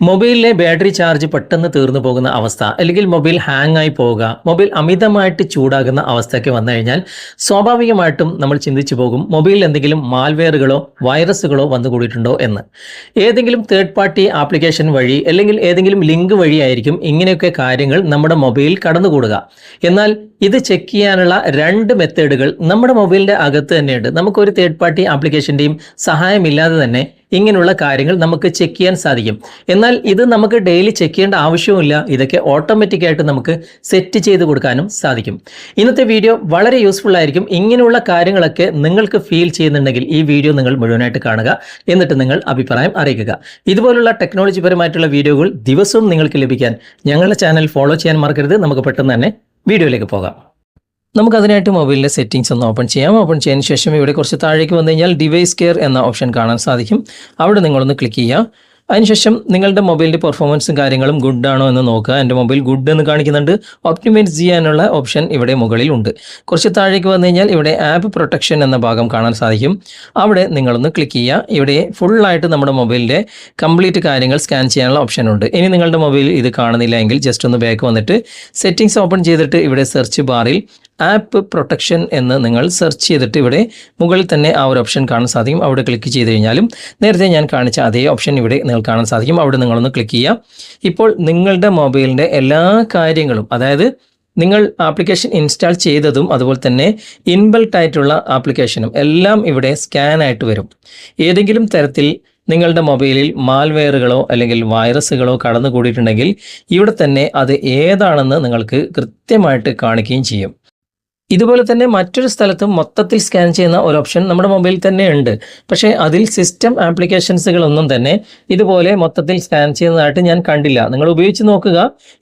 മൊബൈലിലെ battery charge പെട്ടെന്ന് തീർന്നു പോകുന്ന അവസ്ഥ അല്ലെങ്കിൽ മൊബൈൽ ഹാങ് ആയി പോവുക മൊബൈൽ അമിതമായിട്ട് ചൂടാകുന്ന അവസ്ഥയൊക്കെ വന്നു കഴിഞ്ഞാൽ സ്വാഭാവികമായിട്ടും നമ്മൾ ചിന്തിച്ചു പോകും മൊബൈലിൽ എന്തെങ്കിലും മാൽവെയറുകളോ വൈറസുകളോ വന്നു കൂടിയിട്ടുണ്ടോ എന്ന്. ഏതെങ്കിലും തേർഡ് പാർട്ടി ആപ്ലിക്കേഷൻ വഴി അല്ലെങ്കിൽ ഏതെങ്കിലും ലിങ്ക് വഴിയായിരിക്കും ഇങ്ങനെയൊക്കെ കാര്യങ്ങൾ നമ്മുടെ മൊബൈലിൽ കടന്നുകൂടുക. എന്നാൽ ഇത് ചെക്ക് ചെയ്യാനുള്ള രണ്ട് മെത്തേഡുകൾ നമ്മുടെ മൊബൈലിന്റെ അകത്ത് തന്നെയുണ്ട്. നമുക്കൊരു തേർഡ് പാർട്ടി ആപ്ലിക്കേഷന്റെയും സഹായമില്ലാതെ തന്നെ ഇങ്ങനെയുള്ള കാര്യങ്ങൾ നമുക്ക് ചെക്ക് ചെയ്യാൻ സാധിക്കും. എന്നാൽ ഇത് നമുക്ക് ഡെയിലി ചെക്ക് ചെയ്യേണ്ട ആവശ്യമില്ല ഇതൊക്കെ ഓട്ടോമാറ്റിക് ആയിട്ട് നമുക്ക് സെറ്റ് ചെയ്ത് കൊടുക്കാനും സാധിക്കും. ഇന്നത്തെ വീഡിയോ വളരെ യൂസ്ഫുൾ ആയിരിക്കും. ഇങ്ങനെയുള്ള കാര്യങ്ങളൊക്കെ നിങ്ങൾക്ക് ഫീൽ ചെയ്യുന്നുണ്ടെങ്കിൽ ഈ വീഡിയോ നിങ്ങൾ മുഴുവനായിട്ട് കാണുക. എന്നിട്ട് നിങ്ങൾ അഭിപ്രായം അറിയിക്കുക. ഇതുപോലുള്ള ടെക്നോളജി പരമായിട്ടുള്ള വീഡിയോകൾ ദിവസവും നിങ്ങൾക്ക് ലഭിക്കാൻ ഞങ്ങളുടെ ചാനൽ ഫോളോ ചെയ്യാൻ മറക്കരുത്. നമുക്ക് പെട്ടെന്ന് തന്നെ വീഡിയോയിലേക്ക് പോകാം. നമുക്ക് അതിനായിട്ട് മൊബൈലിന്റെ സെറ്റിംഗ്സ് ഒന്ന് ഓപ്പൺ ചെയ്യാം. ഓപ്പൺ ചെയ്തതിന് ശേഷം ഇവിടെ കുറച്ച് താഴേക്ക് വന്നു കഴിഞ്ഞാൽ ഡിവൈസ് കെയർ എന്ന ഓപ്ഷൻ കാണാൻ സാധിക്കും. അവിടെ നിങ്ങളൊന്ന് ക്ലിക്ക് ചെയ്യുക. അതിനുശേഷം നിങ്ങളുടെ മൊബൈലിന്റെ പെർഫോമൻസും കാര്യങ്ങളും ഗുഡ് ആണോ എന്ന് നോക്കുക. എന്റെ മൊബൈൽ ഗുഡ് എന്ന് കാണിക്കുന്നുണ്ട്. ഒപ്റ്റിമൈസ് ചെയ്യാനുള്ള ഓപ്ഷൻ ഇവിടെ മുകളിൽ ഉണ്ട് കുറച്ച് താഴേക്ക് വന്നു കഴിഞ്ഞാൽ ഇവിടെ ആപ്പ് പ്രൊട്ടക്ഷൻ എന്ന ഭാഗം കാണാൻ സാധിക്കും. അവിടെ നിങ്ങളൊന്ന് ക്ലിക്ക് ചെയ്യുക. ഇവിടെ ഫുള്ളായിട്ട് നമ്മുടെ മൊബൈലിന്റെ കംപ്ലീറ്റ് കാര്യങ്ങൾ സ്കാൻ ചെയ്യാനുള്ള ഓപ്ഷൻ ഉണ്ട്. ഇനി നിങ്ങളുടെ മൊബൈൽ ഇത് കാണുന്നില്ല ജസ്റ്റ് ഒന്ന് ബാക്ക് വന്നിട്ട് സെറ്റിംഗ്സ് ഓപ്പൺ ചെയ്തിട്ട് ഇവിടെ സെർച്ച് ബാറിൽ ആപ്പ് പ്രൊട്ടക്ഷൻ എന്ന് നിങ്ങൾ സെർച്ച് ചെയ്തിട്ട് ഇവിടെ മുകളിൽ തന്നെ ആ ഒരു ഓപ്ഷൻ കാണാൻ സാധിക്കും. അവിടെ ക്ലിക്ക് ചെയ്ത് കഴിഞ്ഞാലും നേരത്തെ ഞാൻ കാണിച്ച അതേ ഓപ്ഷൻ ഇവിടെ നിങ്ങൾ കാണാൻ സാധിക്കും. അവിടെ നിങ്ങളൊന്ന് ക്ലിക്ക് ചെയ്യുക. ഇപ്പോൾ നിങ്ങളുടെ മൊബൈലിന്റെ എല്ലാ കാര്യങ്ങളും അതായത് നിങ്ങൾ ആപ്ലിക്കേഷൻ ഇൻസ്റ്റാൾ ചെയ്തതും അതുപോലെ തന്നെ ഇൻബിൽട്ട് ആയിട്ടുള്ള ആപ്ലിക്കേഷനും എല്ലാം ഇവിടെ സ്കാൻ ആയിട്ട് വരും. ഏതെങ്കിലും തരത്തിൽ നിങ്ങളുടെ മൊബൈലിൽ മാൽവെയറുകളോ അല്ലെങ്കിൽ വൈറസുകളോ കടന്നുകൂടിയിട്ടുണ്ടെങ്കിൽ ഇവിടെ തന്നെ അത് ഏതാണെന്ന് നിങ്ങൾക്ക് കൃത്യമായിട്ട് കാണിക്കുകയും ചെയ്യും. ഇതുപോലെ തന്നെ മറ്റൊരു സ്ഥലത്ത് മൊത്തത്തിൽ സ്കാൻ ചെയ്യുന്ന ഒരു ഓപ്ഷൻ നമ്മുടെ മൊബൈലിൽ തന്നെ ഉണ്ട്. പക്ഷേ അതിൽ സിസ്റ്റം ആപ്ലിക്കേഷൻസുകളൊന്നും തന്നെ ഇതുപോലെ മൊത്തത്തിൽ സ്കാൻ ചെയ്യുന്നതായിട്ട് ഞാൻ കണ്ടില്ല. നിങ്ങൾ ഉപയോഗിച്ച് നോക്കുക.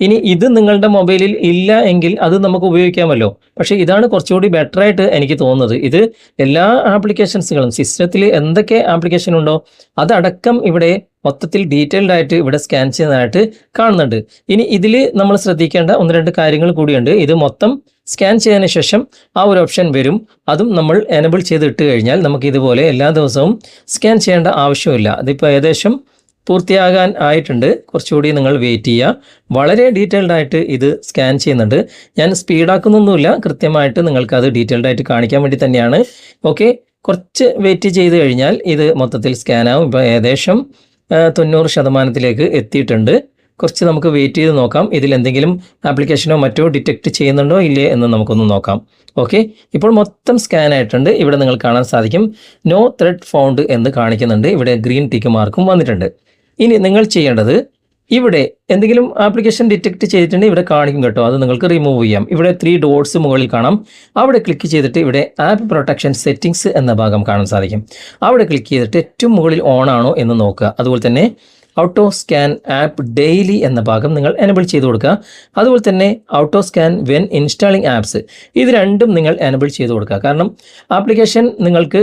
ഇനി ഇത് നിങ്ങളുടെ മൊബൈലിൽ ഇല്ല എങ്കിൽ അത് നമുക്ക് ഉപയോഗിക്കാമല്ലോ. പക്ഷേ ഇതാണ് കുറച്ചുകൂടി ബെറ്റർ ആയിട്ട് എനിക്ക് തോന്നുന്നത്. ഇത് എല്ലാ ആപ്ലിക്കേഷൻസുകളും സിസ്റ്റത്തിൽ എന്തൊക്കെ ആപ്ലിക്കേഷൻ ഉണ്ടോ അതടക്കം ഇവിടെ മൊത്തത്തിൽ ഡീറ്റെയിൽഡ് ആയിട്ട് ഇവിടെ സ്കാൻ ചെയ്യുന്നതായിട്ട് കാണുന്നുണ്ട്. ഇനി ഇതിൽ നമ്മൾ ശ്രദ്ധിക്കേണ്ട ഒന്ന് രണ്ട് കാര്യങ്ങൾ കൂടിയുണ്ട്. ഇത് മൊത്തം സ്കാൻ ചെയ്തതിന് ശേഷം ആ ഒരു ഓപ്ഷൻ വരും. അതും നമ്മൾ എനബിൾ ചെയ്ത് ഇട്ട് കഴിഞ്ഞാൽ നമുക്ക് ഇതുപോലെ എല്ലാ ദിവസവും സ്കാൻ ചെയ്യേണ്ട ആവശ്യമില്ല. അതിപ്പോൾ ഏകദേശം പൂർത്തിയാകാൻ ആയിട്ടുണ്ട്. കുറച്ചുകൂടി നിങ്ങൾ വെയിറ്റ് ചെയ്യുക. വളരെ ഡീറ്റെയിൽഡ് ആയിട്ട് ഇത് സ്കാൻ ചെയ്യുന്നുണ്ട്. ഞാൻ സ്പീഡാക്കുന്നൊന്നുമില്ല കൃത്യമായിട്ട് നിങ്ങൾക്ക് അത് ഡീറ്റെയിൽഡ് ആയിട്ട് കാണിക്കാൻ വേണ്ടി തന്നെയാണ്. ഓക്കെ കുറച്ച് വെയിറ്റ് ചെയ്ത് കഴിഞ്ഞാൽ ഇത് മൊത്തത്തിൽ സ്കാൻ ആവും. ഇപ്പോൾ ഏകദേശം തൊണ്ണൂറ് ശതമാനത്തിലേക്ക് എത്തിയിട്ടുണ്ട്. കുറച്ച് നമുക്ക് വെയിറ്റ് ചെയ്ത് നോക്കാം. ഇതിൽ എന്തെങ്കിലും ആപ്ലിക്കേഷനോ മറ്റോ ഡിറ്റക്ട് ചെയ്യുന്നുണ്ടോ ഇല്ലേ എന്ന് നമുക്കൊന്ന് നോക്കാം. ഓക്കെ ഇപ്പോൾ മൊത്തം സ്കാൻ ആയിട്ടുണ്ട്. ഇവിടെ നിങ്ങൾ കാണാൻ സാധിക്കും. നോ ത്രെഡ് ഫൗണ്ട് എന്ന് കാണിക്കുന്നുണ്ട്. ഇവിടെ ഗ്രീൻ ടിക്ക് മാർക്കും വന്നിട്ടുണ്ട്. ഇനി നിങ്ങൾ ചെയ്യേണ്ടത് ഇവിടെ എന്തെങ്കിലും ആപ്ലിക്കേഷൻ ഡിറ്റക്ട് ചെയ്തിട്ടുണ്ടെങ്കിൽ ഇവിടെ കാണിക്കും കേട്ടോ. അത് നിങ്ങൾക്ക് റിമൂവ് ചെയ്യാം. ഇവിടെ ത്രീ ഡോട്ട്സ് മുകളിൽ കാണാം. അവിടെ ക്ലിക്ക് ചെയ്തിട്ട് ഇവിടെ ആപ്പ് പ്രൊട്ടക്ഷൻ സെറ്റിംഗ്സ് എന്ന ഭാഗം കാണാൻ സാധിക്കും. അവിടെ ക്ലിക്ക് ചെയ്തിട്ട് ഏറ്റവും മുകളിൽ ഓൺ ആണോ എന്ന് നോക്കുക. അതുപോലെ തന്നെ ഔട്ടോ സ്കാൻ ആപ്പ് ഡെയിലി എന്ന ഭാഗം നിങ്ങൾ എനബിൾ ചെയ്ത് കൊടുക്കുക. അതുപോലെ തന്നെ auto scan when installing apps ഇത് രണ്ടും നിങ്ങൾ എനബിൾ ചെയ്ത് കൊടുക്കുക. കാരണം ആപ്ലിക്കേഷൻ നിങ്ങൾക്ക്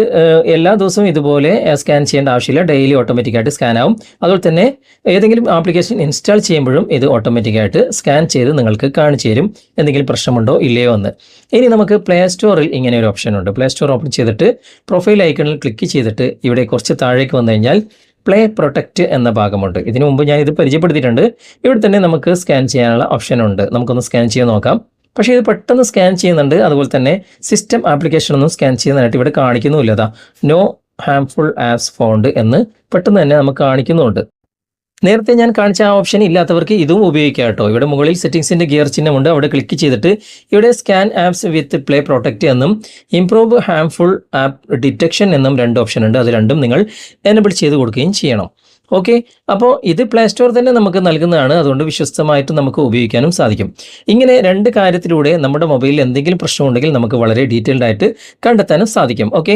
എല്ലാ ദിവസവും ഇതുപോലെ സ്കാൻ ചെയ്യേണ്ട ആവശ്യമില്ല. ഡെയിലി ഓട്ടോമാറ്റിക്കായിട്ട് സ്കാൻ ആവും. അതുപോലെ തന്നെ ഏതെങ്കിലും ആപ്ലിക്കേഷൻ ഇൻസ്റ്റാൾ ചെയ്യുമ്പോഴും ഇത് ഓട്ടോമാറ്റിക്കായിട്ട് സ്കാൻ ചെയ്ത് നിങ്ങൾക്ക് കാണിച്ചു തരും. എന്തെങ്കിലും പ്രശ്നമുണ്ടോ ഇല്ലയോ എന്ന്. ഇനി നമുക്ക് പ്ലേ സ്റ്റോറിൽ ഇങ്ങനെ ഒരു ഓപ്ഷൻ ഉണ്ട്. പ്ലേ സ്റ്റോർ ഓപ്പൺ ചെയ്തിട്ട് പ്രൊഫൈൽ ഐക്കണിൽ ക്ലിക്ക് ചെയ്തിട്ട് ഇവിടെ കുറച്ച് താഴേക്ക് വന്നു കഴിഞ്ഞാൽ പ്ലേ പ്രൊട്ടക്റ്റ് എന്ന ഭാഗമുണ്ട്. ഇതിനു മുമ്പ് ഞാൻ ഇത് പരിചയപ്പെടുത്തിയിട്ടുണ്ട്. ഇവിടെ തന്നെ നമുക്ക് സ്കാൻ ചെയ്യാനുള്ള ഓപ്ഷൻ ഉണ്ട്. നമുക്കൊന്ന് സ്കാൻ ചെയ്ത് നോക്കാം. പക്ഷേ ഇത് പെട്ടെന്ന് സ്കാൻ ചെയ്യുന്നുണ്ട്. അതുപോലെ തന്നെ സിസ്റ്റം ആപ്ലിക്കേഷൻ ഒന്നും സ്കാൻ ചെയ്യുന്നതായിട്ട് ഇവിടെ കാണിക്കുന്നുമില്ലതാ നോ ഹാംഫുൾ ആപ്സ് ഫോണ്ട് എന്ന് പെട്ടെന്ന് തന്നെ നമുക്ക് കാണിക്കുന്നുണ്ട് നേരത്തെ ഞാൻ കാണിച്ച ആ ഓപ്ഷൻ ഇല്ലാത്തവർക്ക് ഇതും ഉപയോഗിക്കാം കേട്ടോ. ഇവിടെ മുകളിൽ സെറ്റിംഗ്സിന്റെ ഗിയർ ചിഹ്നമുണ്ട്. അവിടെ ക്ലിക്ക് ചെയ്തിട്ട് ഇവിടെ scan apps with play protect എന്നും ഇംപ്രൂവ് ഹാംഫുൾ ആപ്പ് ഡിറ്റക്ഷൻ എന്നും രണ്ട് ഓപ്ഷൻ ഉണ്ട്. അത് രണ്ടും നിങ്ങൾ എനബിൾ ചെയ്ത് കൊടുക്കുകയും ചെയ്യണം. ഓക്കെ അപ്പോൾ ഇത് പ്ലേ സ്റ്റോർ തന്നെ നമുക്ക് നൽകുന്നതാണ്. അതുകൊണ്ട് വിശ്വസ്തമായിട്ട് നമുക്ക് ഉപയോഗിക്കാനും സാധിക്കും. ഇങ്ങനെ രണ്ട് കാര്യത്തിലൂടെ നമ്മുടെ മൊബൈലിൽ എന്തെങ്കിലും പ്രശ്നമുണ്ടെങ്കിൽ നമുക്ക് വളരെ ഡീറ്റെയിൽഡ് ആയിട്ട് കണ്ടെത്താനും സാധിക്കും. ഓക്കെ